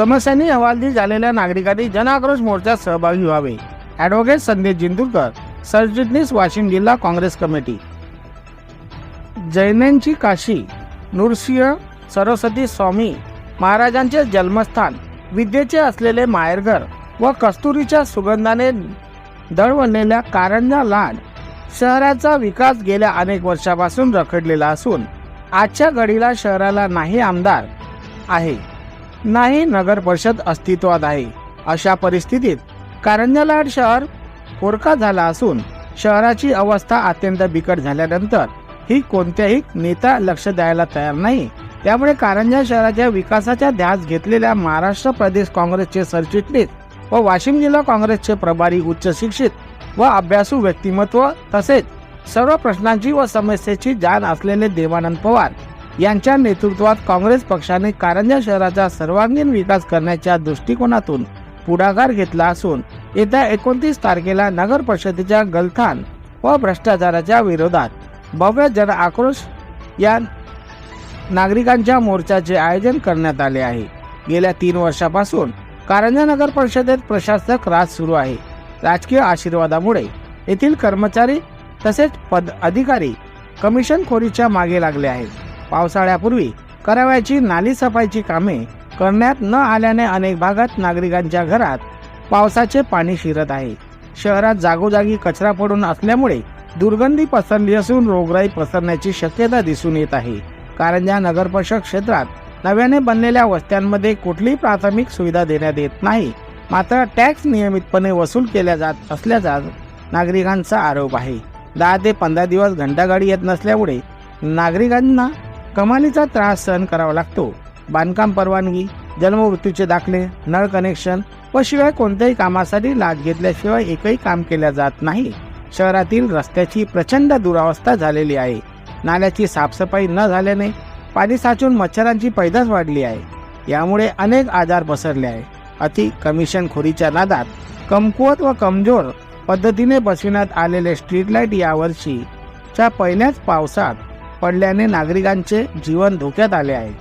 समस्यांनी हवालदिल झालेल्या नागरिकांनी जनआक्रोश मोर्चात सहभागी व्हावे. ॲडव्होकेट संदेश जिंतूरकर सरचिटणीस वाशिम जिल्हा काँग्रेस कमिटी. जैनांची काशी नृसिंह सरस्वती स्वामी महाराजांचे जन्मस्थान विद्येचे असलेले माहेरघर व कस्तुरीच्या सुगंधाने दळवलेल्या कारंजा लाड शहराचा विकास गेल्या अनेक वर्षापासून रखडलेला असून आजच्या घडीला शहराला नाही आमदार आहे. नाही नगर परिषद अस्तित्वात आहे. अशा परिस्थितीत कारंजा लाड शहर पोरका झाला असून शहराची अवस्था अत्यंत बिकट झाल्यानंतर ही कोणत्याही नेता लक्ष द्यायला तयार नाही. त्यामुळे कारंजा शहराच्या विकासाच्या ध्यास घेतलेल्या महाराष्ट्र प्रदेश काँग्रेसचे सरचिटणीस व वाशिम जिल्हा काँग्रेसचे प्रभारी उच्च शिक्षित व अभ्यासू व्यक्तिमत्व तसेच सर्व प्रश्नांची व समस्येची जाण असलेले देवानंद पवार यांच्या नेतृत्वात काँग्रेस पक्षाने कारंजा शहराचा सर्वांगीण विकास करण्याच्या दृष्टिकोनातून पुढाकार घेतला असून येत्या एकोणतीस तारखेला नगर परिषदेच्या गलथान व भ्रष्टाचाराच्या विरोधात भव्य जन आक्रोश या नागरिकांच्या मोर्चाचे आयोजन करण्यात आले आहे. गेल्या तीन वर्षापासून कारंजा नगर परिषदेत प्रशासक राज सुरू आहे. राजकीय आशीर्वादामुळे येथील कर्मचारी तसेच पद अधिकारी कमिशन खोरीच्या मागे लागले आहेत. पावसाळ्यापूर्वी करावयाची नाली सफाईची कामे करण्यात न आल्याने अनेक भागात नागरिकांच्या घरात पावसाचे पाणी शिरत आहे. शहरात जागोजागी कचरा पडून असल्यामुळे दुर्गंधी पसरली असून रोगराई पसरण्याची शक्यता दिसून येत आहे. कारंजा या नगरपरिषद क्षेत्रात नव्याने बनलेल्या वस्त्यांमध्ये कुठलीही प्राथमिक सुविधा देण्यात येत नाही. मात्र टॅक्स नियमितपणे वसूल केल्या जात असल्याचा नागरिकांचा आरोप आहे. दहा ते पंधरा दिवस घंटागाडी येत नसल्यामुळे नागरिकांना कमालीचा त्रास सहन करावा लागतो. बांधकाम परवानगी जन्ममृत्यूचे दाखले नळ कनेक्शन व शिवाय कोणत्याही कामासाठी लाच घेतल्याशिवाय एकही काम केल्या जात नाही. शहरातील रस्त्याची प्रचंड दुरावस्था झालेली आहे. नाल्याची साफसफाई न झाल्याने पाणी साचून मच्छरांची पैदास वाढली आहे. यामुळे अनेक आजार पसरले आहे अति कमिशन खोरीच्या नादात कमकुवत व कमजोर पद्धतीने बसविण्यात आलेले स्ट्रीट लाइट यावर्षीच्या पहिल्याच पावसात पडल्याने नागरिकांचे जीवन धोक्यात आले आहे.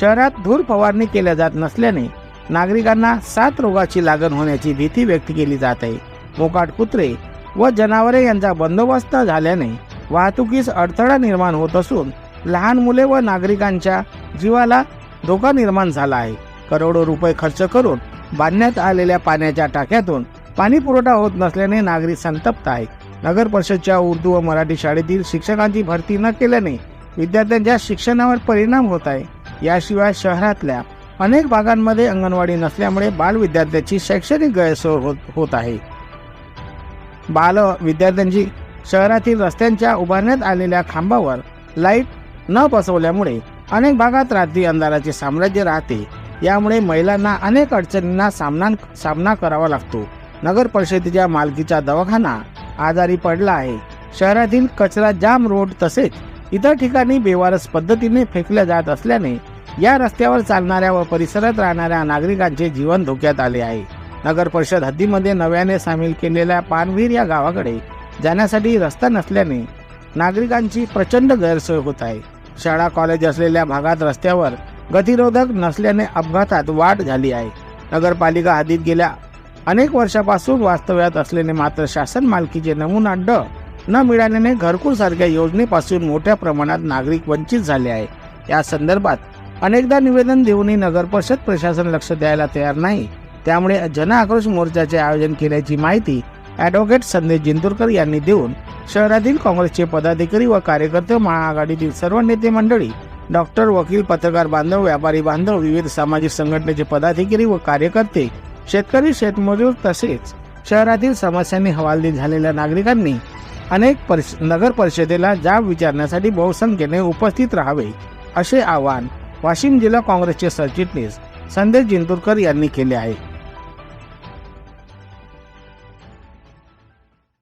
शहरात धूर फवारणी केल्या जात नसल्याने नागरिकांना सात रोगाची लागण होण्याची भीती व्यक्त केली जात आहे. मोकाट कुत्रे व जनावरे यांचा बंदोबस्त झाल्याने वाहतुकीस अडथळा निर्माण होत असून लहान मुले व नागरिकांच्या जीवाला धोका निर्माण झाला आहे. करोडो रुपये खर्च करून बांधण्यात आलेल्या पाण्याच्या टाक्यातून पाणी पुरवठा होत नसल्याने नागरिक संतप्त आहे नगर परिषदच्या उर्दू व मराठी शाळेतील शिक्षकांची भरती न केल्याने विद्यार्थ्यांच्या शिक्षणावर परिणाम होत आहे. याशिवाय शहरातल्या अनेक भागांमध्ये अंगणवाडी नसल्यामुळे बाल विद्यार्थ्याची शैक्षणिक गैरसोय होत होत आहे. बाल विद्यार्थ्यांची शहरातील रस्त्यांच्या उभारण्यात आलेल्या खांबावर लाइट न बसवल्यामुळे अनेक भागात रात्री अंधाराचे साम्राज्य राहते. यामुळे महिलांना अनेक अडचणींना सामना सामना करावा लागतो. नगर परिषदेच्या मालकीचा दवाखाना आजारी पडला आहे. शहरातील कचरा जाम रोड तसेच इतर ठिकाणी बेवारस पद्धतीने फेकल्या जात असल्याने या रस्त्यावर चालणाऱ्या व परिसरात राहणाऱ्या नागरिकांचे जीवन धोक्यात आले आहे. नगर परिषद हद्दीमध्ये नव्याने सामील केलेल्या पानवीर या गावाकडे जाण्यासाठी रस्ता नसल्याने नागरिकांची प्रचंड गैरसोय होत आहे. शाळा कॉलेज असलेल्या भागात रस्त्यावर गतिरोधक नसल्याने अपघातात वाढ झाली आहे. नगरपालिका हद्दीत गेल्या अनेक वर्षापासून वास्तव्यात असलेले मात्र शासन मालकीचे नमुना ड न मिळाल्याने घरकुल सारख्या योजनेपासून मोठ्या प्रमाणात नागरिक वंचित झाले आहे. या संदर्भात अनेकदा निवेदन देऊनही नगर परिषद प्रशासन लक्ष द्यायला तयार नाही. त्यामुळे जन आक्रोश मोर्चाचे आयोजन केल्याची माहिती ॲडव्होकेट संदेश जिंतूरकर यांनी देऊन शहरातील काँग्रेसचे पदाधिकारी व कार्यकर्ते महाआघाडीतील सर्व नेते मंडळी डॉक्टर वकील पत्रकार बांधव व्यापारी बांधव विविध सामाजिक संघटनेचे पदाधिकारी व कार्यकर्ते शेतकरी शेतमजूर तसेच शहरातील समस्यांनी हवालदिल झालेल्या नागरिकांनी अनेक परिष नगर परिषदेला जाब विचारण्यासाठी बहुसंख्येने उपस्थित राहावे असे आवाहन वाशिम जिल्हा काँग्रेसचे सरचिटणीस संदेश जिंतूरकर यांनी केले आहे.